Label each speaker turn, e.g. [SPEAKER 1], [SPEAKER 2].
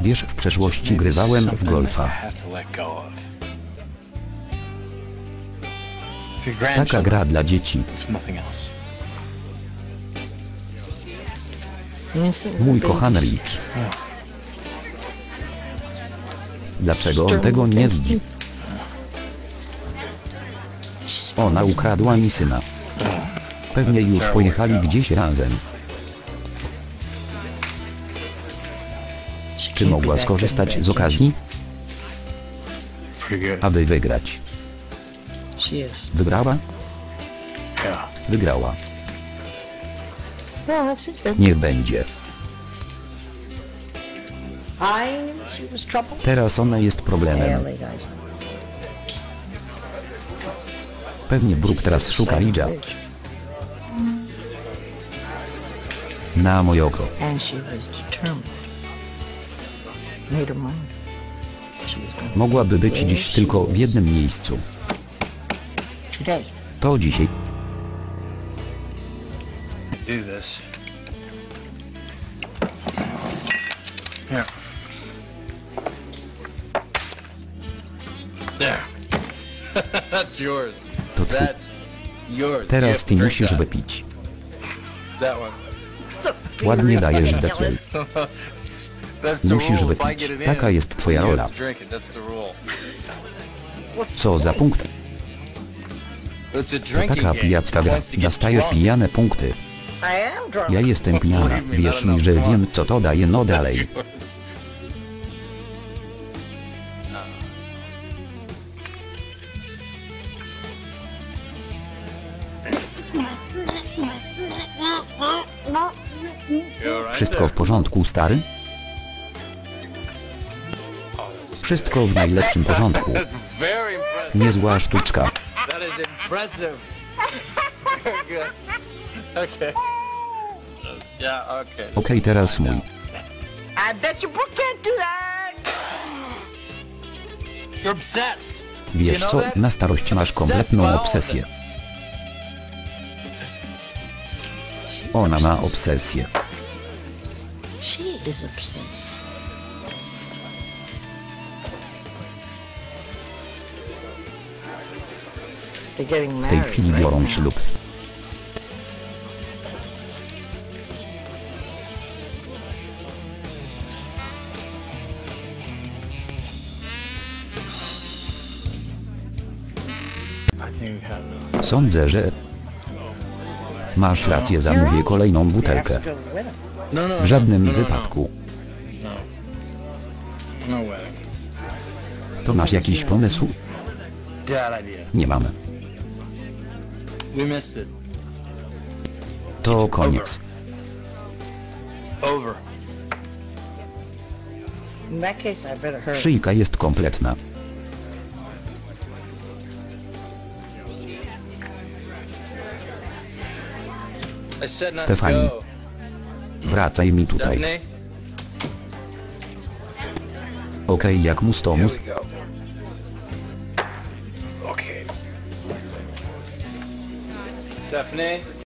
[SPEAKER 1] Wiesz, w przeszłości grywałem w golfa. Taka gra dla dzieci. Mój kochany Rich. Dlaczego on tego nie widzi? Ona ukradła mi syna. Pewnie już pojechali gdzieś razem. Czy mogła skorzystać z okazji, aby wygrać? Wygrała? Wygrała. Niech będzie. Teraz ona jest problemem. Pewnie Brooke teraz szuka Ridge'a. Na moje oko. Mogłaby być dziś tylko w jednym miejscu. To dzisiaj. To twój. Teraz ty musisz wypić. Ładnie dajesz dekiel. Musisz wypić. Taka jest twoja rola. Co za punkt? To taka pijacka gra. Dostajesz pijane punkty. Ja jestem pijana. Wierz mi, że wiem co to daje no dalej. Wszystko w porządku, stary? Wszystko w najlepszym porządku. Niezła sztuczka.
[SPEAKER 2] Okay.
[SPEAKER 1] Okej, teraz mój. Wiesz co, na starość masz kompletną obsesję. Ona ma obsesję.
[SPEAKER 3] She is obsessed.
[SPEAKER 1] W tej chwili biorą ślub. Sądzę, że... Masz rację, zamówię kolejną butelkę. W żadnym wypadku. To masz jakiś pomysł? Nie mam.
[SPEAKER 2] We missed it.
[SPEAKER 1] To koniec.
[SPEAKER 2] Over.
[SPEAKER 3] In that case, I better hurry.
[SPEAKER 1] Szyjka jest kompletna.
[SPEAKER 2] I said not
[SPEAKER 1] Stefani.
[SPEAKER 2] go.
[SPEAKER 1] Wracaj mi tutaj.
[SPEAKER 2] Stephanie?
[SPEAKER 1] Okej, jak mus to mus.
[SPEAKER 2] go. Stephanie?